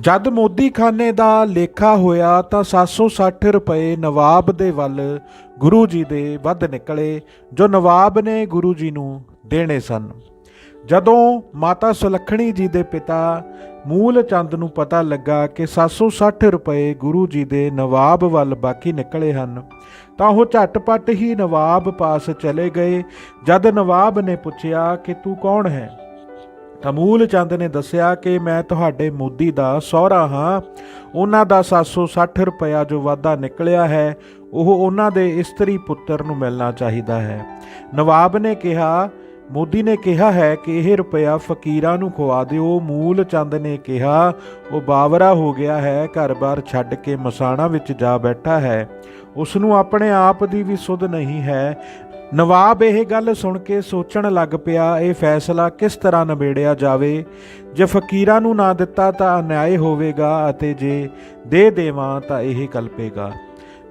ਜਦ ਮੋਦੀਖਾਨੇ ਦਾ ਲੇਖਾ ਹੋਇਆ ਤਾਂ 760 ਰੁਪਏ ਨਵਾਬ ਦੇ ਵੱਲ ਗੁਰੂ ਜੀ ਦੇ ਵੱਧ ਨਿਕਲੇ, ਜੋ ਨਵਾਬ ਨੇ ਗੁਰੂ ਜੀ ਨੂੰ ਦੇਣੇ ਸਨ। ਜਦੋਂ ਮਾਤਾ ਸੁਲੱਖਣੀ ਜੀ ਦੇ ਪਿਤਾ ਮੂਲ ਚੰਦ ਨੂੰ ਪਤਾ ਲੱਗਾ ਕਿ 760 ਰੁਪਏ ਗੁਰੂ ਜੀ ਦੇ ਨਵਾਬ ਵੱਲ ਬਾਕੀ ਨਿਕਲੇ ਹਨ, ਤਾਂ ਉਹ ਝਟਪਟ ਹੀ ਨਵਾਬ ਪਾਸ ਚਲੇ ਗਏ, ਜਦ ਨਵਾਬ ਨੇ ਪੁੱਛਿਆ ਕਿ ਤੂੰ ਕੌਣ ਹੈ? ਤਾਂ ਮੂਲ ਚੰਦ ਨੇ ਦੱਸਿਆ ਕਿ ਮੈਂ ਤੁਹਾਡੇ ਮੋਦੀ ਦਾ ਸਹੁਰਾ ਹਾਂ। ਉਹਨਾਂ ਦਾ 760 ਰੁਪਇਆ ਜੋ ਵਾਧਾ ਨਿਕਲਿਆ ਹੈ, ਉਹ ਉਹਨਾਂ ਦੇ ਇਸਤਰੀ ਪੁੱਤਰ ਨੂੰ ਮਿਲਣਾ ਚਾਹੀਦਾ ਹੈ। ਨਵਾਬ ਨੇ ਕਿਹਾ, ਮੋਦੀ ਨੇ ਕਿਹਾ ਹੈ ਕਿ ਇਹ ਰੁਪਇਆ ਫਕੀਰਾਂ ਨੂੰ ਖਵਾ ਦਿਓ। ਮੂਲ ਚੰਦ ਨੇ ਕਿਹਾ, ਉਹ ਬਾਵਰਾ ਹੋ ਗਿਆ ਹੈ, ਘਰ-ਬਾਰ ਛੱਡ ਕੇ ਮਸਾਣਾ ਵਿੱਚ ਜਾ ਬੈਠਾ ਹੈ। ਉਸ ਨੂੰ ਆਪਣੇ ਆਪ ਦੀ ਵੀ ਸੁਧ ਨਹੀਂ ਹੈ। ਨਵਾਬ ਇਹ ਗੱਲ ਸੁਣ ਕੇ ਸੋਚਣ ਲੱਗ ਪਿਆ, ਇਹ ਫੈਸਲਾ ਕਿਸ ਤਰ੍ਹਾਂ ਨਿਬੇੜਿਆ ਜਾਵੇ? ਜੇ ਫਕੀਰਾਂ ਨੂੰ ਨਾ ਦਿੱਤਾ ਤਾਂ ਅਨਿਆਏ ਹੋਵੇਗਾ ਅਤੇ ਜੇ ਦੇ ਦੇਵਾਂ ਤਾਂ ਇਹ ਕਲਪੇਗਾ।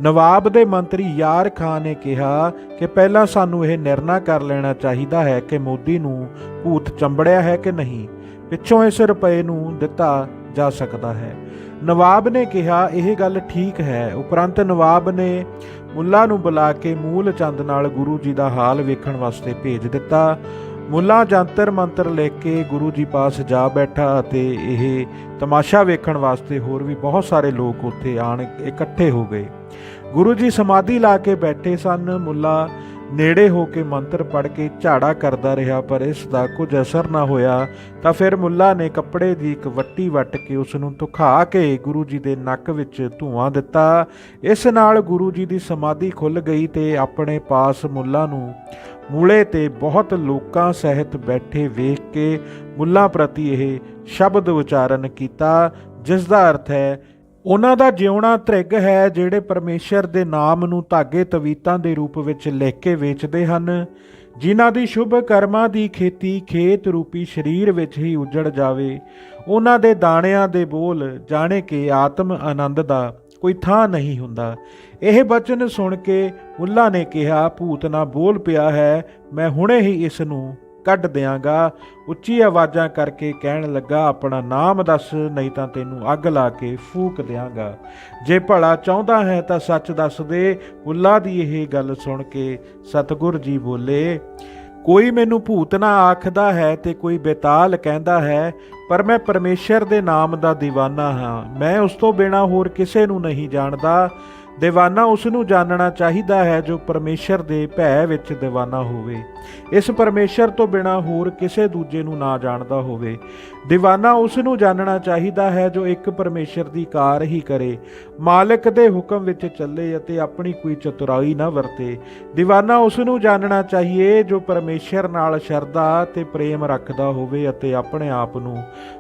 ਨਵਾਬ ਦੇ ਮੰਤਰੀ ਯਾਰ ਖਾਨ ਨੇ ਕਿਹਾ ਕਿ ਪਹਿਲਾਂ ਸਾਨੂੰ ਇਹ ਨਿਰਣਾ ਕਰ ਲੈਣਾ ਚਾਹੀਦਾ ਹੈ ਕਿ ਮੋਦੀ ਨੂੰ ਭੂਤ ਚੰਬੜਿਆ ਹੈ ਕਿ ਨਹੀਂ। ਪਿੱਛੋਂ ਇਸ ਰੁਪਏ ਨੂੰ ਦਿੱਤਾ ਜਾ ਸਕਦਾ ਹੈ। ਨਵਾਬ ਨੇ ਕਿਹਾ, ਇਹ ਗੱਲ ਠੀਕ ਹੈ। ਉਪਰੰਤ ਨਵਾਬ ਨੇ ਮੁੱਲਾ ਨੂੰ ਬੁਲਾ ਕੇ ਮੂਲ ਚੰਦ ਨਾਲ ਗੁਰੂ ਜੀ ਦਾ ਹਾਲ ਵੇਖਣ ਵਾਸਤੇ ਭੇਜ ਦਿੱਤਾ। ਮੁੱਲਾ ਜੰਤਰ ਮੰਤਰ ਲੈ ਕੇ ਗੁਰੂ ਜੀ ਪਾਸ ਜਾ ਬੈਠਾ ਅਤੇ ਇਹ ਤਮਾਸ਼ਾ ਵੇਖਣ ਵਾਸਤੇ ਹੋਰ ਵੀ ਬਹੁਤ ਸਾਰੇ ਲੋਕ ਉੱਥੇ ਆਣ ਇਕੱਠੇ ਹੋ ਗਏ। ਗੁਰੂ ਜੀ ਸਮਾਧੀ ਲਾ ਕੇ ਬੈਠੇ ਸਨ। ਮੁੱਲਾ ਨੇੜੇ ਹੋ ਕੇ ਮੰਤਰ ਪੜ੍ਹ ਕੇ ਝਾੜਾ ਕਰਦਾ ਰਿਹਾ, ਪਰ ਇਸ ਦਾ ਕੁਝ ਅਸਰ ਨਾ ਹੋਇਆ, ਤਾਂ ਫਿਰ ਮੁੱਲਾ ਨੇ ਕੱਪੜੇ ਦੀ ਇੱਕ ਵੱਟੀ ਵੱਟ ਕੇ ਉਸ ਨੂੰ ਧੁਖਾ ਕੇ ਗੁਰੂ ਜੀ ਦੇ ਨੱਕ ਵਿੱਚ ਧੂਆਂ ਦਿੱਤਾ। ਇਸ ਨਾਲ ਗੁਰੂ ਜੀ ਦੀ ਸਮਾਧੀ ਖੁੱਲ ਗਈ ਤੇ ਆਪਣੇ ਪਾਸ ਮੁੱਲਾ ਨੂੰ ਮੂਲੇ ਤੇ ਬਹੁਤ ਲੋਕਾਂ ਸਹਿਤ ਬੈਠੇ ਵੇਖ ਕੇ ਮੁੱਲਾ ਪ੍ਰਤੀ ਇਹ ਸ਼ਬਦ ਉਚਾਰਨ ਕੀਤਾ, ਜਿਸ ਦਾ ਅਰਥ ਹੈ ਉਹਨਾਂ ਦਾ ਜਿਉਣਾ ਤ੍ਰਿਗ ਹੈ, ਜਿਹੜੇ ਪਰਮੇਸ਼ਰ ਦੇ ਨਾਮ ਨੂੰ ਧਾਗੇ ਤਵੀਤਾਂ ਦੇ ਰੂਪ ਵਿੱਚ ਲਿਖ ਕੇ ਵੇਚਦੇ ਹਨ, ਜਿਨ੍ਹਾਂ ਦੀ ਸ਼ੁਭ ਕਰਮਾਂ ਦੀ ਖੇਤੀ ਖੇਤ ਰੂਪੀ ਸਰੀਰ ਵਿੱਚ ਹੀ ਉਜੜ ਜਾਵੇ। ਉਹਨਾਂ ਦੇ ਦਾਣਿਆਂ ਦੇ ਬੋਲ ਜਾਣੇ ਕਿ ਆਤਮ ਆਨੰਦ ਦਾ ਕੋਈ ਥਾਂ ਨਹੀਂ ਹੁੰਦਾ। ਇਹ ਬਚਨ ਸੁਣ ਕੇ ਮੁੱਲਾ ਨੇ ਕਿਹਾ, ਭੂਤ ਨਾ ਬੋਲ ਪਿਆ ਹੈ, ਮੈਂ ਹੁਣੇ ਹੀ ਇਸ ਨੂੰ ਕੱਢ ਦਿਆਂਗਾ। ਉੱਚੀ ਆਵਾਜ਼ਾਂ ਕਰਕੇ ਕਹਿਣ ਲੱਗਾ, ਆਪਣਾ ਨਾਮ ਦੱਸ, ਨਹੀਂ ਤਾਂ ਤੈਨੂੰ ਅੱਗ ਲਾ ਕੇ ਫੂਕ ਦਿਆਂਗਾ। ਜੇ ਭਲਾ ਚਾਹੁੰਦਾ ਹੈ ਤਾਂ ਸੱਚ ਦੱਸ ਦੇ। ਮੁੱਲਾ ਦੀ ਇਹ ਗੱਲ ਸੁਣ ਕੇ ਸਤਿਗੁਰ ਜੀ ਬੋਲੇ, ਕੋਈ ਮੈਨੂੰ ਭੂਤ ਨਾ ਆਖਦਾ ਹੈ ਤੇ ਕੋਈ ਬੇਤਾਲ ਕਹਿੰਦਾ ਹੈ, ਪਰ ਮੈਂ ਪਰਮੇਸ਼ਰ ਦੇ ਨਾਮ ਦਾ دیਵਾਨਾ ਹਾਂ। ਮੈਂ ਉਸ ਤੋਂ ਬਿਨਾ ਹੋਰ ਕਿਸੇ ਨੂੰ ਨਹੀਂ ਜਾਣਦਾ। دیਵਾਨਾ ਉਸ ਨੂੰ ਜਾਣਨਾ ਚਾਹੀਦਾ ਹੈ ਜੋ ਪਰਮੇਸ਼ਰ ਦੇ ਭੈ ਵਿੱਚ دیਵਾਨਾ ਹੋਵੇ ਇਸ ਪਰਮੇਸ਼ਰ ਤੋਂ ਬਿਨਾ ਹੋਰ ਕਿਸੇ ਦੂਜੇ ਨੂੰ ਨਾ ਜਾਣਦਾ ਹੋਵੇ ਦੀਵਾਨਾ ਉਸ ਨੂੰ ਜਾਣਨਾ ਚਾਹੀਦਾ ਹੈ ਜੋ ਇੱਕ ਪਰਮੇਸ਼ਰ ਦੀ ਕਾਰ ਹੀ ਕਰੇ ਮਾਲਕ ਦੇ ਹੁਕਮ ਵਿੱਚ ਚੱਲੇ ਅਤੇ ਆਪਣੀ ਕੋਈ ਚਤੁਰਾਈ ਨਾ ਵਰਤੇ ਦੀਵਾਨਾ ਉਸ ਨੂੰ ਜਾਣਨਾ ਚਾਹੀਏ ਜੋ ਪਰਮੇਸ਼ਰ ਨਾਲ ਸ਼ਰਧਾ ਤੇ ਪ੍ਰੇਮ ਰੱਖਦਾ ਹੋਵੇ ਅਤੇ ਆਪਣੇ ਆਪ ਨੂੰ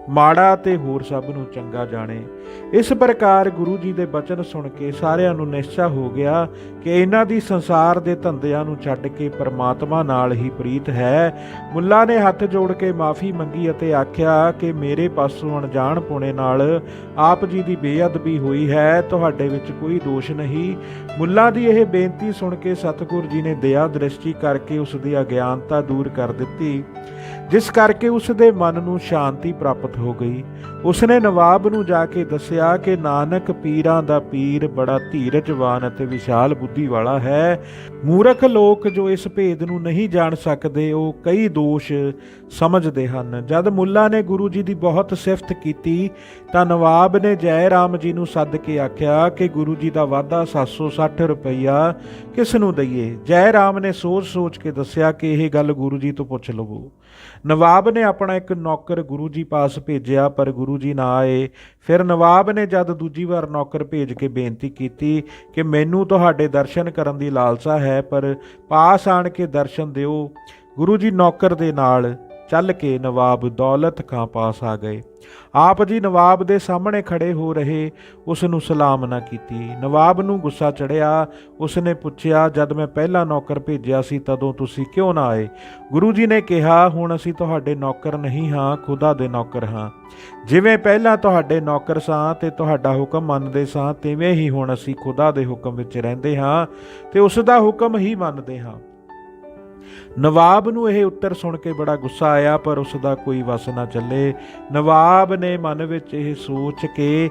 ਮਾੜਾ ਤੇ ਹੋਰ ਸਭ ਨੂੰ ਚੰਗਾ ਜਾਣੇ ਇਸ ਪ੍ਰਕਾਰ ਗੁਰੂ ਜੀ ਦੇ ਬਚਨ ਸੁਣ ਕੇ ਸਾਰਿਆਂ ਨੂੰ ਨਿਸ਼ਚਾ ਹੋ ਗਿਆ ਕਿ ਇਹਨਾਂ ਦੀ ਸੰਸਾਰ ਦੇ ਧੰਦਿਆਂ ਨੂੰ ਛੱਡ ਕੇ ਪਰਮਾਤਮਾ ਨਾਲ ਹੀ ਪ੍ਰੀਤ ਹੈ ਮੁੱਲਾ ਨੇ ਹੱਥ ਜੋੜ ਕੇ ਮਾਫੀ ਮੰਗੀ ਅਤੇ ਆਖਿਆ ਕਿ ਮੇਰੇ ਪਾਸੋਂ ਅਣਜਾਣ ਪੁਣੇ ਨਾਲ ਆਪ ਜੀ ਦੀ ਬੇਅਦਬੀ ਹੋਈ ਹੈ, ਤੁਹਾਡੇ ਵਿੱਚ ਕੋਈ ਦੋਸ਼ ਨਹੀਂ। ਮੁੱਲਾ ਦੀ ਇਹ ਬੇਨਤੀ ਸੁਣ ਕੇ ਸਤਿਗੁਰ ਜੀ ਨੇ ਦਇਆ ਦ੍ਰਿਸ਼ਟੀ ਕਰਕੇ ਉਸ ਦੀ ਅਗਿਆਨਤਾ ਦੂਰ ਕਰ ਦਿੱਤੀ। ਜਿਸ ਕਰਕੇ ਉਸ ਦੇ ਮਨ ਨੂੰ ਸ਼ਾਂਤੀ ਪ੍ਰਾਪਤ ਹੋ ਗਈ। ਉਸਨੇ ਨਵਾਬ ਨੂੰ ਜਾ ਕੇ ਦੱਸਿਆ ਕਿ ਨਾਨਕ ਪੀਰਾਂ ਦਾ ਪੀਰ ਬੜਾ ਧੀਰਜਵਾਨ ਅਤੇ ਵਿਸ਼ਾਲ ਬੁੱਧੀ ਵਾਲਾ ਹੈ। ਮੂਰਖ ਲੋਕ ਜੋ ਇਸ ਭੇਦ ਨੂੰ ਨਹੀਂ ਜਾਣ ਸਕਦੇ, ਉਹ ਕਈ ਦੋਸ਼ ਸਮਝਦੇ ਹਨ। ਜਦ ਮੁੱਲਾ ਨੇ ਗੁਰੂ ਜੀ ਦੀ ਬਹੁਤ ਸਿਫਤ ਕੀਤੀ, ਤਾਂ ਨਵਾਬ ਨੇ ਜੈ ਰਾਮ ਜੀ ਨੂੰ ਸੱਦ ਕੇ ਆਖਿਆ ਕਿ ਗੁਰੂ ਜੀ ਦਾ ਵਾਅਦਾ 760 ਰੁਪਈਆ ਕਿਸ ਨੂੰ ਦਈਏ? ਜੈ ਰਾਮ ਨੇ ਸੋਚ-ਸੋਚ ਕੇ ਦੱਸਿਆ ਕਿ ਇਹ ਗੱਲ ਗੁਰੂ ਜੀ ਤੋਂ ਪੁੱਛ ਲਵੋ। ਨਵਾਬ ਨੇ ਆਪਣਾ ਇੱਕ ਨੌਕਰ ਗੁਰੂ ਜੀ ਪਾਸ ਭੇਜਿਆ, ਪਰ ਗੁਰੂ ਜੀ ਨਾ ਆਏ। ਫਿਰ ਨਵਾਬ ਨੇ ਜਦ ਦੂਜੀ ਵਾਰ ਨੌਕਰ ਭੇਜ ਕੇ ਬੇਨਤੀ ਕੀਤੀ ਕਿ ਮੈਨੂੰ ਤੁਹਾਡੇ ਦਰਸ਼ਨ ਕਰਨ ਦੀ ਲਾਲਸਾ ਹੈ, ਪਰ ਪਾਸ ਆਣ ਕੇ ਦਰਸ਼ਨ ਦਿਓ। ਗੁਰੂ ਜੀ ਨੌਕਰ ਦੇ ਨਾਲ ਚੱਲ ਕੇ ਨਵਾਬ ਦੌਲਤ ਖਾਂ ਪਾਸ ਆ ਗਏ। ਆਪ ਜੀ ਨਵਾਬ ਦੇ ਸਾਹਮਣੇ ਖੜੇ ਹੋ ਰਹੇ ਉਸ ਨੂੰ ਸਲਾਮ ਨਾ ਕੀਤੀ। ਨਵਾਬ ਨੂੰ ਗੁੱਸਾ ਚੜਿਆ। ਉਸ ਨੇ ਪੁੱਛਿਆ, ਜਦ ਮੈਂ ਪਹਿਲਾ ਨੌਕਰ ਭੇਜਿਆ ਸੀ, ਤਦੋਂ ਤੁਸੀਂ ਕਿਉਂ ਨਾ ਆਏ? ਗੁਰੂ ਜੀ ਨੇ ਕਿਹਾ, ਹੁਣ ਅਸੀਂ ਤੁਹਾਡੇ ਨੌਕਰ ਨਹੀਂ ਹਾਂ, ਖੁਦਾ ਦੇ ਨੌਕਰ ਹਾਂ। ਜਿਵੇਂ ਪਹਿਲਾਂ ਤੁਹਾਡੇ ਨੌਕਰ ਸਾਂ ਤੇ ਤੁਹਾਡਾ ਹੁਕਮ ਮੰਨਦੇ ਸਾਂ, ਤਿਵੇਂ ਹੀ ਹੁਣ ਅਸੀਂ ਖੁਦਾ ਦੇ ਹੁਕਮ ਵਿੱਚ ਰਹਿੰਦੇ ਹਾਂ ਤੇ ਉਸ ਦਾ ਹੁਕਮ ਹੀ ਮੰਨਦੇ ਹਾਂ। ਨਵਾਬ ਨੂੰ ਇਹ ਉੱਤਰ ਸੁਣ ਕੇ ਬੜਾ ਗੁੱਸਾ ਆਇਆ, ਪਰ ਉਸ ਦਾ ਕੋਈ ਵਸ ਨਾ ਚੱਲੇ। ਨਵਾਬ ਨੇ ਮਨ ਵਿੱਚ ਇਹ ਸੋਚ ਕੇ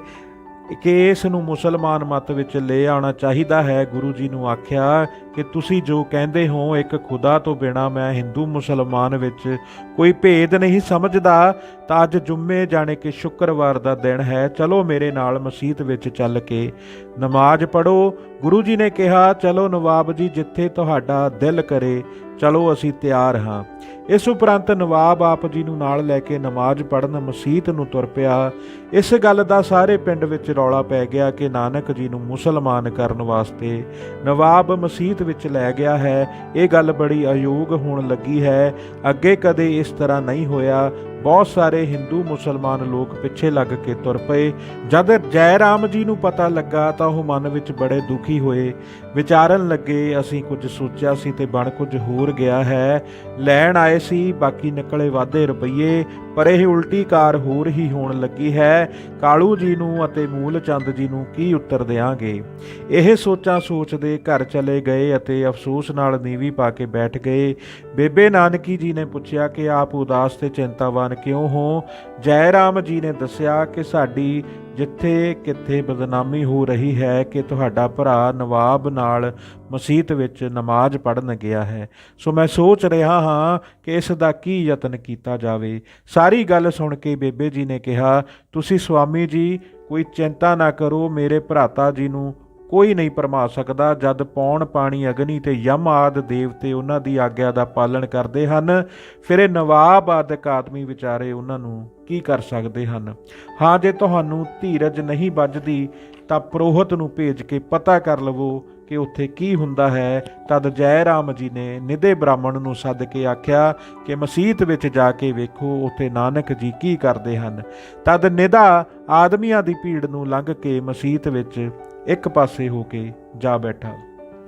ਕਿ ਇਸ ਨੂੰ ਮੁਸਲਮਾਨ ਮਤ ਵਿੱਚ ਲੈ ਆਉਣਾ ਚਾਹੀਦਾ ਹੈ। ਗੁਰੂ ਜੀ ਨੂੰ ਆਖਿਆ ਕਿ ਤੁਸੀਂ ਜੋ ਕਹਿੰਦੇ ਹੋ, ਇੱਕ ਖੁਦਾ ਤੋਂ ਬਿਨਾ ਮੈਂ ਹਿੰਦੂ ਮੁਸਲਮਾਨ ਵਿੱਚ ਕੋਈ ਭੇਦ ਨਹੀਂ ਸਮਝਦਾ। ਤਾਂ ਅੱਜ ਜੁਮੇ ਜਾਣੇ ਕਿ ਸ਼ੁੱਕਰਵਾਰ ਦਾ ਦਿਨ ਹੈ। ਚਲੋ ਮੇਰੇ ਨਾਲ ਮਸਜਿਦ ਵਿੱਚ ਚੱਲ ਕੇ ਨਮਾਜ਼ ਪੜੋ ਗੁਰੂ ਜੀ ਨੇ ਕਿਹਾ, ਚਲੋ ਨਵਾਬ ਜੀ, ਜਿੱਥੇ ਤੁਹਾਡਾ ਦਿਲ ਕਰੇ, ਚਲੋ ਅਸੀਂ ਤਿਆਰ ਹਾਂ। ਇਸ ਉਪਰੰਤ ਨਵਾਬ ਆਪ ਜੀ ਨੂੰ ਨਾਲ ਲੈ ਕੇ ਨਮਾਜ਼ ਪੜਨ ਮਸਜਿਦ ਨੂੰ ਤੁਰ ਪਿਆ। ਇਸ ਗੱਲ ਦਾ ਸਾਰੇ ਪਿੰਡ ਵਿੱਚ ਰੌਲਾ ਪੈ ਗਿਆ ਕਿ ਨਾਨਕ ਜੀ ਨੂੰ ਮੁਸਲਮਾਨ ਕਰਨ ਵਾਸਤੇ ਨਵਾਬ ਮਸਜਿਦ ਵਿੱਚ ਲੈ ਗਿਆ ਹੈ। ਇਹ ਗੱਲ ਬੜੀ ਅਯੋਗ ਹੋਣ ਲੱਗੀ ਹੈ। ਅੱਗੇ ਕਦੇ ਇਸ ਤਰ੍ਹਾਂ ਨਹੀਂ ਹੋਇਆ। ਬਹੁਤ ਸਾਰੇ ਹਿੰਦੂ ਮੁਸਲਮਾਨ ਲੋਕ ਪਿੱਛੇ ਲੱਗ ਕੇ ਤੁਰ ਪਏ। ਜਦ ਜੈ ਰਾਮ ਜੀ ਨੂੰ ਪਤਾ ਲੱਗਾ ਤਾਂ ਉਹ ਮਨ ਵਿੱਚ ਬੜੇ ਦੁਖੀ ਹੋਏ। ਵਿਚਾਰਨ ਲੱਗੇ, ਅਸੀਂ ਕੁਝ ਸੋਚਿਆ ਸੀ ਤੇ ਬਣ ਕੁਝ ਹੋਰ ਗਿਆ ਹੈ। ਲੈਣ ਆਏ ਸੀ, ਬਾਕੀ ਨਿਕਲੇ ਵਾਧੇ ਰੁਪਈਏ, ਪਰ ਇਹ ਉਲਟੀ ਕਾਰ ਹੋਰ ਹੀ ਹੋਣ ਲੱਗੀ ਹੈ। ਕਾਲੂ ਜੀ ਨੂੰ ਅਤੇ ਮੂਲ ਚੰਦ ਜੀ ਨੂੰ ਕੀ ਉੱਤਰ ਦੇਾਂਗੇ ਇਹ ਸੋਚਾਂ ਸੋਚਦੇ ਘਰ ਚਲੇ ਗਏ ਅਤੇ ਅਫਸੋਸ ਨਾਲ ਨੀਵੀ ਪਾ ਕੇ ਬੈਠ ਗਏ। ਬੇਬੇ ਨਾਨਕੀ ਜੀ ਨੇ ਪੁੱਛਿਆ ਕਿ ਆਪ ਉਦਾਸ ਤੇ ਚਿੰਤਾਵਾਨ ਕਿਉਂ ਹੋ? ਜੈ ਰਾਮ ਜੀ ਨੇ ਦੱਸਿਆ ਕਿ ਸਾਡੀ ਜਿੱਥੇ ਕਿੱਥੇ ਬਦਨਾਮੀ ਹੋ ਰਹੀ ਹੈ ਕਿ ਤੁਹਾਡਾ ਭਰਾ ਨਵਾਬ ਨਾਲ ਮਸਜਿਦ ਵਿੱਚ ਨਮਾਜ਼ ਪੜਨ ਗਿਆ ਹੈ। ਸੋ ਮੈਂ ਸੋਚ ਰਿਹਾ ਹਾਂ ਕਿ ਇਸ ਦਾ ਕੀ ਯਤਨ ਕੀਤਾ ਜਾਵੇ। ਸਾਰੀ ਗੱਲ ਸੁਣ ਕੇ ਬੇਬੇ ਜੀ ਨੇ ਕਿਹਾ, ਤੁਸੀਂ ਸੁਆਮੀ ਜੀ, ਕੋਈ ਚਿੰਤਾ ਨਾ ਕਰੋ, ਮੇਰੇ ਭਰਾਤਾ ਜੀ ਨੂੰ ਕੋਈ ਨਹੀਂ ਪਰਮਾ ਸਕਦਾ, ਜਦ ਪੌਣ, ਪਾਣੀ, ਅਗਨੀ ਤੇ ਯਮ ਆਦ ਦੇਵਤੇ ਉਹਨਾਂ ਦੀ ਆਗਿਆ ਦਾ ਪਾਲਣ ਕਰਦੇ ਹਨ, ਫਿਰ ਇਹ ਨਵਾਬ ਆਦਿਕ ਆਦਮੀ ਵਿਚਾਰੇ ਉਹਨਾਂ ਨੂੰ ਕੀ ਕਰ ਸਕਦੇ ਹਨ? ਹਾਂ, ਜੇ ਤੁਹਾਨੂੰ ਧੀਰਜ ਨਹੀਂ ਵੱਜਦੀ, ਤਾਂ ਪ੍ਰੋਹਤ ਨੂੰ ਭੇਜ ਕੇ ਪਤਾ ਕਰ ਲਵੋ ਕਿ ਉੱਥੇ ਕੀ ਹੁੰਦਾ ਹੈ, ਤਦ ਜੈ ਰਾਮ ਜੀ ਨੇ ਨਿਦੇ ਬ੍ਰਾਹਮਣ ਨੂੰ ਸੱਦ ਕੇ ਆਖਿਆ ਕਿ ਮਸੀਤ ਵਿੱਚ ਜਾ ਕੇ ਵੇਖੋ, ਉੱਥੇ ਨਾਨਕ ਜੀ ਕੀ ਕਰਦੇ ਹਨ। ਤਦ ਨਿਦਾ ਆਦਮੀਆਂ ਦੀ ਭੀੜ ਨੂੰ ਲੰਘ ਕੇ ਮਸੀਤ ਵਿੱਚ ਇੱਕ ਪਾਸੇ ਹੋ ਕੇ ਜਾ ਬੈਠਾ।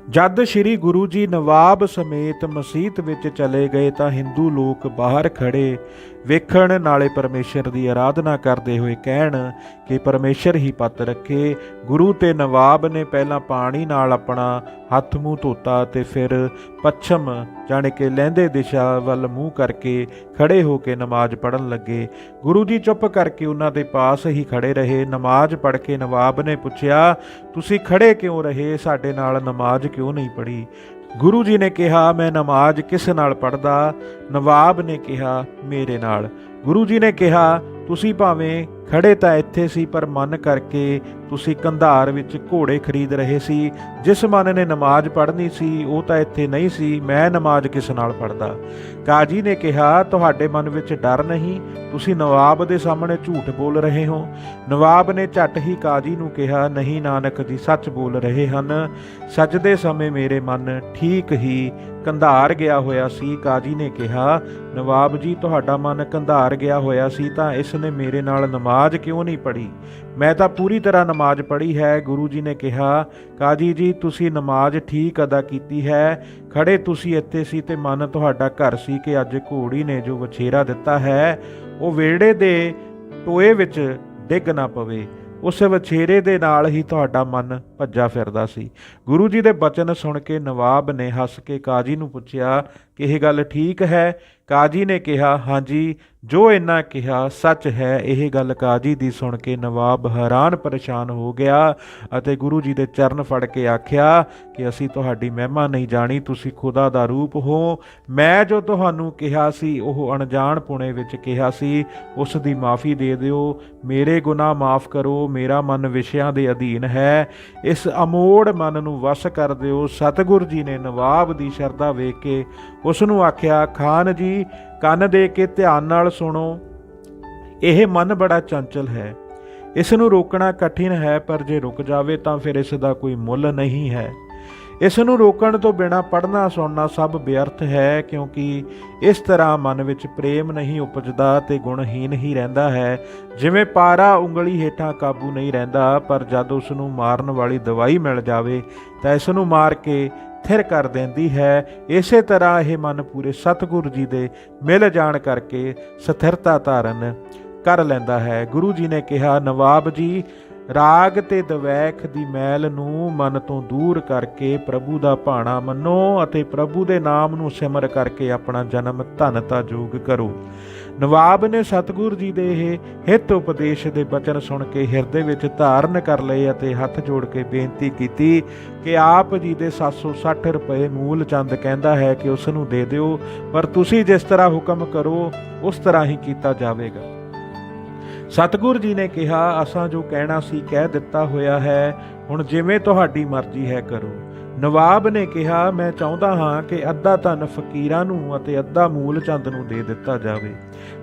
ਜਦ ਸ੍ਰੀ ਗੁਰੂ ਜੀ ਨਵਾਬ ਸਮੇਤ ਮਸੀਤ ਵਿੱਚ ਚਲੇ ਗਏ ਤਾਂ ਹਿੰਦੂ ਲੋਕ ਬਾਹਰ ਖੜੇ। ਵੇਖਣ ਨਾਲੇ ਪਰਮੇਸ਼ਰ ਦੀ ਆਰਾਧਨਾ ਕਰਦੇ ਹੋਏ ਕਹਿਣ ਕਿ ਪਰਮੇਸ਼ਰ ਹੀ ਪੱਤ ਰੱਖੇ। ਗੁਰੂ ਤੇ ਨਵਾਬ ਨੇ ਪਹਿਲਾਂ ਪਾਣੀ ਨਾਲ ਆਪਣਾ ਹੱਥ ਮੂੰਹ ਧੋਤਾ ਤੇ ਫਿਰ ਪੱਛਮ, ਜਾਣੇ ਕਿ ਲਹਿੰਦੇ ਦਿਸ਼ਾ ਵੱਲ ਮੂੰਹ ਕਰਕੇ ਖੜੇ ਹੋ ਕੇ ਨਮਾਜ਼ ਪੜਨ ਲੱਗੇ। ਗੁਰੂ ਜੀ ਚੁੱਪ ਕਰਕੇ ਉਹਨਾਂ ਦੇ ਪਾਸ ਹੀ ਖੜੇ ਰਹੇ। ਨਮਾਜ਼ ਪੜ੍ਹ ਕੇ ਨਵਾਬ ਨੇ ਪੁੱਛਿਆ, ਤੁਸੀਂ ਖੜੇ ਕਿਉਂ ਰਹੇ? ਸਾਡੇ ਨਾਲ ਨਮਾਜ਼ ਕਿਉਂ ਨਹੀਂ ਪੜ੍ਹੀ? ਗੁਰੂ ਜੀ ਨੇ ਕਿਹਾ, ਮੈਂ ਨਮਾਜ਼ ਕਿਸ ਨਾਲ ਪੜਦਾ ਨਵਾਬ ਨੇ ਕਿਹਾ, ਮੇਰੇ ਨਾਲ। ਗੁਰੂ ਜੀ ਨੇ ਕਿਹਾ, ਤੁਸੀਂ ਭਾਵੇਂ ਖੜੇ ਤਾਂ ਇੱਥੇ ਸੀ, ਪਰ ਮਨ ਕਰਕੇ ਤੁਸੀਂ ਕੰਧਾਰ ਵਿੱਚ ਘੋੜੇ ਖਰੀਦ ਰਹੇ ਸੀ। ਜਿਸ ਮਨ ਨੇ ਨਮਾਜ਼ ਪੜ੍ਹਨੀ ਸੀ, ਉਹ ਤਾਂ ਇੱਥੇ ਨਹੀਂ ਸੀ, ਮੈਂ ਨਮਾਜ਼ ਕਿਸ ਨਾਲ ਪੜਦਾ ਕਾਜੀ ਨੇ ਕਿਹਾ, ਤੁਹਾਡੇ ਮਨ ਵਿੱਚ ਡਰ ਨਹੀਂ, ਤੁਸੀਂ ਨਵਾਬ ਦੇ ਸਾਹਮਣੇ ਝੂਠ ਬੋਲ ਰਹੇ ਹੋ। ਨਵਾਬ ਨੇ ਝੱਟ ਹੀ ਕਾਜੀ ਨੂੰ ਕਿਹਾ, ਨਹੀਂ ਨਾਨਕ ਜੀ, ਸੱਚ ਬੋਲ ਰਹੇ ਹਨ। ਸਜਦੇ ਸਮੇਂ ਮੇਰੇ ਮਨ ਠੀਕ ਹੀ ਕੰਧਾਰ ਗਿਆ ਹੋਇਆ ਸੀ, ਕਾਜੀ ਨੇ ਕਿਹਾ, ਨਵਾਬ ਜੀ, ਤੁਹਾਡਾ ਮਨ ਕੰਧਾਰ ਗਿਆ ਹੋਇਆ ਸੀ ਤਾਂ ਇਸ ਨੇ ਮੇਰੇ ਨਾਲ ਨਮਾਜ਼ ਕਿਉਂ ਨਹੀਂ ਪੜ੍ਹੀ? ਮੈਂ ਤਾਂ ਪੂਰੀ ਤਰ੍ਹਾਂ ਨਮਾਜ਼ ਪੜ੍ਹੀ ਹੈ, ਗੁਰੂ ਜੀ ਨੇ ਕਿਹਾ। ਕਾਜੀ ਜੀ, ਤੁਸੀਂ ਨਮਾਜ਼ ਠੀਕ ਅਦਾ ਕੀਤੀ ਹੈ। ਖੜੇ ਤੁਸੀਂ ਇੱਥੇ ਸੀ ਤੇ ਮਨ ਤੁਹਾਡਾ ਘਰ ਸੀ ਕਿ ਅੱਜ ਘੋੜੀ ਨੇ ਜੋ ਵਛੇਰਾ ਦਿੱਤਾ ਹੈ, ਉਹ ਵੇੜੇ ਦੇ ਟੋਏ ਵਿੱਚ ਡਿੱਗ ਨਾ ਪਵੇ। ਉਸ ਵਛੇਰੇ ਦੇ ਨਾਲ ਹੀ ਤੁਹਾਡਾ ਮਨ ਭੱਜਾ ਫਿਰਦਾ ਸੀ। ਗੁਰੂ ਜੀ ਦੇ ਬਚਨ ਸੁਣ ਕੇ ਨਵਾਬ ਨੇ ਹੱਸ ਕੇ ਕਾਜੀ ਨੂੰ ਪੁੱਛਿਆ ਕਿ ਇਹ ਗੱਲ ਠੀਕ ਹੈ ਕਾਜੀ ਨੇ ਕਿਹਾ, ਹਾਂਜੀ, ਜੋ ਇੰਨਾ ਕਿਹਾ ਸੱਚ ਹੈ, ਇਹ ਗੱਲ ਕਾਜੀ ਦੀ ਸੁਣ ਕੇ ਨਵਾਬ ਹੈਰਾਨ ਪਰੇਸ਼ਾਨ ਹੋ ਗਿਆ ਅਤੇ ਗੁਰੂ ਜੀ ਦੇ ਚਰਨ ਫੜ ਕੇ ਆਖਿਆ ਕਿ ਅਸੀਂ ਤੁਹਾਡੀ ਮਹਿਮਾ ਨਹੀਂ ਜਾਣੀ, ਤੁਸੀਂ ਖੁਦਾ ਦਾ ਰੂਪ ਹੋ। ਮੈਂ ਜੋ ਤੁਹਾਨੂੰ ਕਿਹਾ ਸੀ, ਉਹ ਅਣਜਾਣ ਪੁਣੇ ਵਿੱਚ ਕਿਹਾ ਸੀ, ਉਸ ਦੀ ਮਾਫੀ ਦੇ ਦਿਓ। ਮੇਰੇ ਗੁਨਾਹ ਮਾਫ ਕਰੋ, ਮੇਰਾ ਮਨ ਵਿਸ਼ਿਆਂ ਦੇ ਅਧੀਨ ਹੈ। ਇਸ ਅਮੋੜ ਮਨ ਨੂੰ ਵਸ ਕਰ ਦਿਓ। ਸਤਿਗੁਰ ਜੀ ਨੇ ਨਵਾਬ ਦੀ ਸ਼ਰਧਾ ਵੇਖ ਕੇ ਉਸ ਨੂੰ ਆਖਿਆ, ਖਾਨ ਜੀ ਕੰਨ ਦੇ ਕੇ ਧਿਆਨ ਨਾਲ ਸੁਣੋ। ਇਹ ਮਨ ਬੜਾ ਚੰਚਲ ਹੈ। ਇਸ ਨੂੰ ਰੋਕਣਾ ਕਠਿਨ ਹੈ, ਪਰ ਜੇ ਰੁਕ ਜਾਵੇ ਤਾਂ ਫਿਰ ਇਸ ਦਾ ਕੋਈ ਮੁੱਲ ਨਹੀਂ ਹੈ। ਇਸ ਨੂੰ ਰੋਕਣ ਤੋਂ ਬਿਨਾ ਪੜਨਾ ਸੁਣਨਾ ਸਭ ਵਿਅਰਥ ਹੈ, ਕਿਉਂਕਿ ਇਸ ਤਰ੍ਹਾਂ ਮਨ ਵਿੱਚ ਪ੍ਰੇਮ ਨਹੀਂ ਉਪਜਦਾ ਤੇ ਗੁਣਹੀਨ ਹੀ ਰਹਿੰਦਾ ਹੈ। ਜਿਵੇਂ ਪਾਰਾ ਉਂਗਲੀ ਹੇਠਾਂ ਕਾਬੂ ਨਹੀਂ ਰਹਿੰਦਾ, ਪਰ ਜਦ ਉਸ ਨੂੰ ਮਾਰਨ ਵਾਲੀ ਦਵਾਈ ਮਿਲ ਜਾਵੇ, ਤਾਂ ਇਸ ਨੂੰ ਮਾਰ ਕੇ ਥਿਰ ਕਰ ਦਿੰਦੀ ਹੈ। ਇਸੇ ਤਰ੍ਹਾਂ ਇਹ ਮਨ ਪੂਰੇ ਸਤਿਗੁਰੂ ਜੀ ਦੇ ਮਿਲ ਜਾਣ ਕਰਕੇ ਸਥਿਰਤਾ ਧਾਰਨ ਕਰ ਲੈਂਦਾ ਹੈ। ਗੁਰੂ ਜੀ ਨੇ ਕਿਹਾ, ਨਵਾਬ ਜੀ, ਰਾਗ ਤੇ ਦਵੈਖ ਦੀ ਮੈਲ ਨੂੰ ਮਨ ਤੋਂ ਦੂਰ ਕਰਕੇ ਪ੍ਰਭੂ ਦਾ ਭਾਣਾ ਮੰਨੋ ਅਤੇ ਪ੍ਰਭੂ ਦੇ ਨਾਮ ਨੂੰ ਸਿਮਰ ਕਰਕੇ ਆਪਣਾ ਜਨਮ ਧਨਤਾ ਜੋਗ ਕਰੋ। ਨਵਾਬ ਨੇ ਸਤਿਗੁਰ ਜੀ ਦੇ ਇਹ ਹਿੱਤ ਉਪਦੇਸ਼ ਦੇ ਬਚਨ ਸੁਣ ਕੇ ਹਿਰਦੇ ਵਿੱਚ ਧਾਰਨ ਕਰ ਲਏ ਅਤੇ ਹੱਥ ਜੋੜ ਕੇ ਬੇਨਤੀ ਕੀਤੀ ਕਿ ਆਪ ਜੀ ਦੇ 760 ਰੁਪਏ ਮੂਲ ਚੰਦ ਕਹਿੰਦਾ ਹੈ ਕਿ ਉਸ ਨੂੰ ਦੇ ਦਿਓ, ਪਰ ਤੁਸੀਂ ਜਿਸ ਤਰ੍ਹਾਂ ਹੁਕਮ ਕਰੋ, ਉਸ ਤਰ੍ਹਾਂ ਹੀ ਕੀਤਾ ਜਾਵੇਗਾ। ਸਤਿਗੁਰ ਜੀ ਨੇ ਕਿਹਾ, ਅਸਾਂ ਜੋ ਕਹਿਣਾ ਸੀ, ਕਹਿ ਦਿੱਤਾ ਹੋਇਆ ਹੈ। ਹੁਣ ਜਿਵੇਂ ਤੁਹਾਡੀ ਮਰਜ਼ੀ ਹੈ, ਕਰੋ। ਨਵਾਬ ਨੇ ਕਿਹਾ, ਮੈਂ ਚਾਹੁੰਦਾ ਹਾਂ ਕਿ ਅੱਧਾ ਧਨ ਫਕੀਰਾਂ ਨੂੰ ਅਤੇ ਅੱਧਾ ਮੂਲ ਚੰਦ ਨੂੰ ਦੇ ਦਿੱਤਾ ਜਾਵੇ।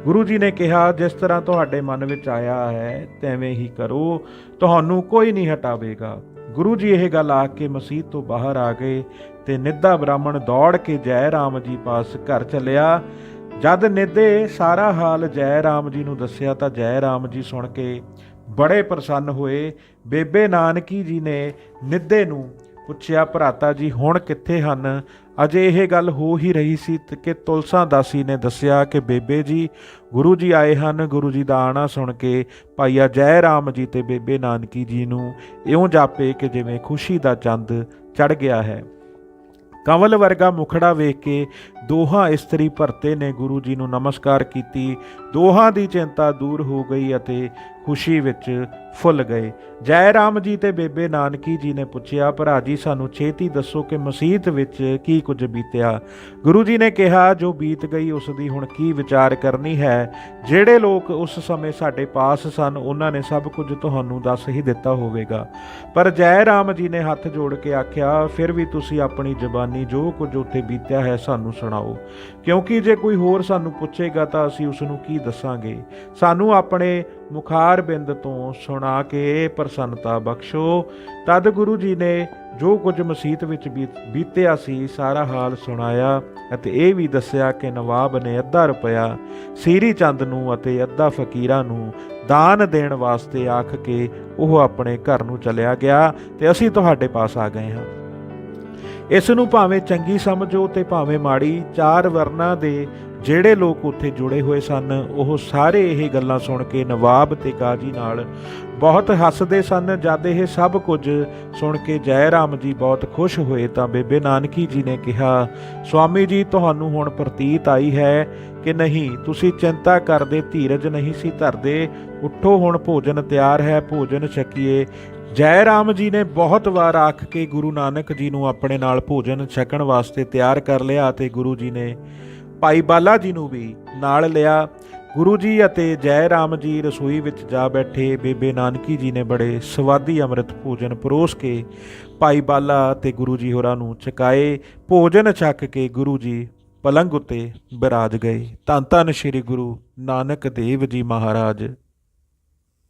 ਗੁਰੂ ਜੀ ਨੇ ਕਿਹਾ, ਜਿਸ ਤਰ੍ਹਾਂ ਤੁਹਾਡੇ ਮਨ ਵਿੱਚ ਆਇਆ ਹੈ, ਤੈਵੇਂ ਹੀ ਕਰੋ। ਤੁਹਾਨੂੰ ਕੋਈ ਨਹੀਂ ਹਟਾਵੇਗਾ। ਗੁਰੂ ਜੀ ਇਹ ਗੱਲ ਆ ਕੇ ਮਸਜਿਦ ਤੋਂ ਬਾਹਰ ਆ ਗਏ ਤੇ ਨਿੱਧਾ ਬ੍ਰਾਹਮਣ ਦੌੜ ਕੇ ਜੈ ਰਾਮ ਜੀ ਪਾਸ ਘਰ ਚੱਲਿਆ। ਜਦ ਨਿੱਧੇ ਸਾਰਾ ਹਾਲ ਜੈ ਰਾਮ ਜੀ ਨੂੰ ਦੱਸਿਆ ਤਾਂ ਜੈ ਰਾਮ ਜੀ ਸੁਣ ਕੇ ਬੜੇ ਪ੍ਰਸੰਨ ਹੋਏ। ਬੇਬੇ ਨਾਨਕੀ ਜੀ ਨੇ ਨਿੱਧੇ ਨੂੰ ਪੁੱਛਿਆ, ਭਰਾਤਾ ਜੀ, ਹੁਣ ਕਿੱਥੇ ਹਨ? ਅਜੇ ਇਹ ਗੱਲ ਹੋ ਹੀ ਰਹੀ ਸੀ ਕਿ ਤੁਲਸਾ ਦਾਸੀ ਨੇ ਦੱਸਿਆ ਕਿ ਬੇਬੇ ਜੀ, ਗੁਰੂ ਜੀ ਆਏ ਹਨ, ਗੁਰੂ ਜੀ ਦਾ ਆਣਾ ਸੁਣ ਕੇ ਭਾਈਆ ਜੈ ਰਾਮ ਜੀ ਤੇ ਬੇਬੇ ਨਾਨਕੀ ਜੀ ਨੂੰ ਇਉਂ ਜਾਪੇ ਕਿ ਜਿਵੇਂ ਖੁਸ਼ੀ ਦਾ ਚੰਦ ਚੜ ਗਿਆ ਹੈ। ਕੰਵਲ ਵਰਗਾ ਮੁਖੜਾ ਵੇਖ ਕੇ ਦੋਹਾਂ ਇਸਤਰੀ ਭਰਤੇ ਨੇ ਗੁਰੂ ਜੀ ਨੂੰ ਨਮਸਕਾਰ ਕੀਤੀ। ਦੋਹਾਂ ਦੀ ਚਿੰਤਾ ਦੂਰ ਹੋ ਗਈ ਅਤੇ ਖੁਸ਼ੀ ਵਿੱਚ ਫੁੱਲ ਗਏ। ਜੈ ਰਾਮ ਜੀ ਤੇ ਬੇਬੇ ਨਾਨਕੀ ਜੀ ਨੇ ਪੁੱਛਿਆ, ਭਰਾ ਜੀ, ਸਾਨੂੰ ਛੇਤੀ ਦੱਸੋ ਕਿ ਮਸੀਤ ਵਿੱਚ ਕੀ ਕੁਝ ਬੀਤਿਆ? ਗੁਰੂ ਜੀ ਨੇ ਕਿਹਾ, ਜੋ ਬੀਤ ਗਈ, ਉਸ ਦੀ ਹੁਣ ਕੀ ਵਿਚਾਰ ਕਰਨੀ ਹੈ? ਜਿਹੜੇ ਲੋਕ ਉਸ ਸਮੇਂ ਸਾਡੇ ਪਾਸ ਸਨ, ਉਹਨਾਂ ਨੇ ਸਭ ਕੁਝ ਤੁਹਾਨੂੰ ਦੱਸ ਹੀ ਦਿੱਤਾ ਹੋਵੇਗਾ। ਪਰ ਜੈ ਰਾਮ ਜੀ ਨੇ ਹੱਥ ਜੋੜ ਕੇ ਆਖਿਆ, ਫਿਰ ਵੀ ਤੁਸੀਂ ਆਪਣੀ ਜ਼ਬਾਨੀ ਜੋ ਕੁਝ ਉੱਥੇ ਬੀਤਿਆ ਹੈ, ਸਾਨੂੰ ਸੁਣਾਓ। ਕਿਉਂਕਿ ਜੇ ਕੋਈ ਹੋਰ ਸਾਨੂੰ ਪੁੱਛੇਗਾ, ਤਾਂ ਅਸੀਂ ਉਸ ਨੂੰ ਕੀ ਦੱਸਾਂਗੇ? ਸਾਨੂੰ ਆਪਣੇ ਮੁਖਾਰ ਬਿੰਦ ਤੋਂ ਸੁਣ ਕੇ ਪ੍ਰਸੰਨਤਾ ਬਖਸ਼ੋ। ਤਦ ਗੁਰੂ ਜੀ ਨੇ ਜੋ ਕੁਝ ਮਸਜਿਦ ਵਿੱਚ ਬੀਤਿਆ ਸੀ, ਸਾਰਾ ਹਾਲ ਸੁਣਾਇਆ ਅਤੇ ਇਹ ਵੀ ਦੱਸਿਆ ਕਿ ਨਵਾਬ ਨੇ ਅੱਧਾ ਰੁਪਇਆ ਸੀਰੀ ਚੰਦ ਨੂੰ ਅਤੇ ਅੱਧਾ ਫਕੀਰਾਂ ਨੂੰ ਦਾਨ ਦੇਣ ਵਾਸਤੇ ਆਖ ਕੇ ਉਹ ਆਪਣੇ ਘਰ ਨੂੰ ਚਲਿਆ ਗਿਆ ਤੇ ਅਸੀਂ ਤੁਹਾਡੇ ਪਾਸ ਆ ਗਏ ਹਾਂ। ਇਸ ਨੂੰ ਭਾਵੇਂ ਚੰਗੀ ਸਮਝੋ ਤੇ ਭਾਵੇਂ ਮਾੜੀ, ਚਾਰ ਵਰਨਾ ਦੇ ਜਿਹੜੇ ਲੋਕ ਉੱਥੇ ਜੁੜੇ ਹੋਏ ਸਨ, ਉਹ ਸਾਰੇ ਇਹ ਗੱਲਾਂ ਸੁਣ ਕੇ ਨਵਾਬ ਤੇ ਕਾਜੀ ਨਾਲ ਬਹੁਤ ਹੱਸਦੇ ਸਨ। ਜਦ ਇਹ ਸਭ ਕੁਝ ਸੁਣ ਕੇ ਜੈ ਰਾਮ ਜੀ ਬਹੁਤ ਖੁਸ਼ ਹੋਏ ਤਾਂ ਬੇਬੇ ਨਾਨਕੀ ਜੀ ਨੇ ਕਿਹਾ ਸਵਾਮੀ ਜੀ, ਤੁਹਾਨੂੰ ਹੁਣ ਪ੍ਰਤੀਤ ਆਈ ਹੈ ਕਿ ਨਹੀਂ, ਤੁਸੀਂ ਚਿੰਤਾ ਕਰਦੇ, ਧੀਰਜ ਨਹੀਂ ਸੀ ਧਰਦੇ। ਉੱਠੋ, ਹੁਣ ਭੋਜਨ ਤਿਆਰ ਹੈ, ਭੋਜਨ ਛਕੀਏ। ਜੈ ਰਾਮ ਜੀ ਨੇ ਬਹੁਤ ਵਾਰ ਆਖ ਕੇ ਗੁਰੂ ਨਾਨਕ ਜੀ ਨੂੰ ਆਪਣੇ ਨਾਲ ਭੋਜਨ ਛਕਣ ਵਾਸਤੇ ਤਿਆਰ ਕਰ ਲਿਆ ਤੇ ਗੁਰੂ ਜੀ ਨੇ ਭਾਈ ਬਾਲਾ ਜੀ ਨੂੰ ਵੀ ਨਾਲ ਲਿਆ। ਗੁਰੂ ਜੀ ਅਤੇ ਜੈ ਰਾਮ ਜੀ ਰਸੋਈ ਵਿੱਚ ਜਾ ਬੈਠੇ ਬੇਬੇ ਨਾਨਕੀ ਜੀ ਨੇ ਬੜੇ ਸਵਾਦੀ ਅੰਮ੍ਰਿਤ ਭੋਜਨ ਪਰੋਸ ਕੇ ਭਾਈ ਬਾਲਾ ਤੇ ਗੁਰੂ ਜੀ ਹੋਰਾਂ ਨੂੰ ਚਕਾਏ। ਭੋਜਨ ਛਕ ਕੇ ਗੁਰੂ ਜੀ ਪਲੰਗ ਉੱਤੇ ਬਿਰਾਜ ਗਏ। ਧੰਨ ਧੰਨ ਸ੍ਰੀ ਗੁਰੂ ਨਾਨਕ ਦੇਵ ਜੀ ਮਹਾਰਾਜ।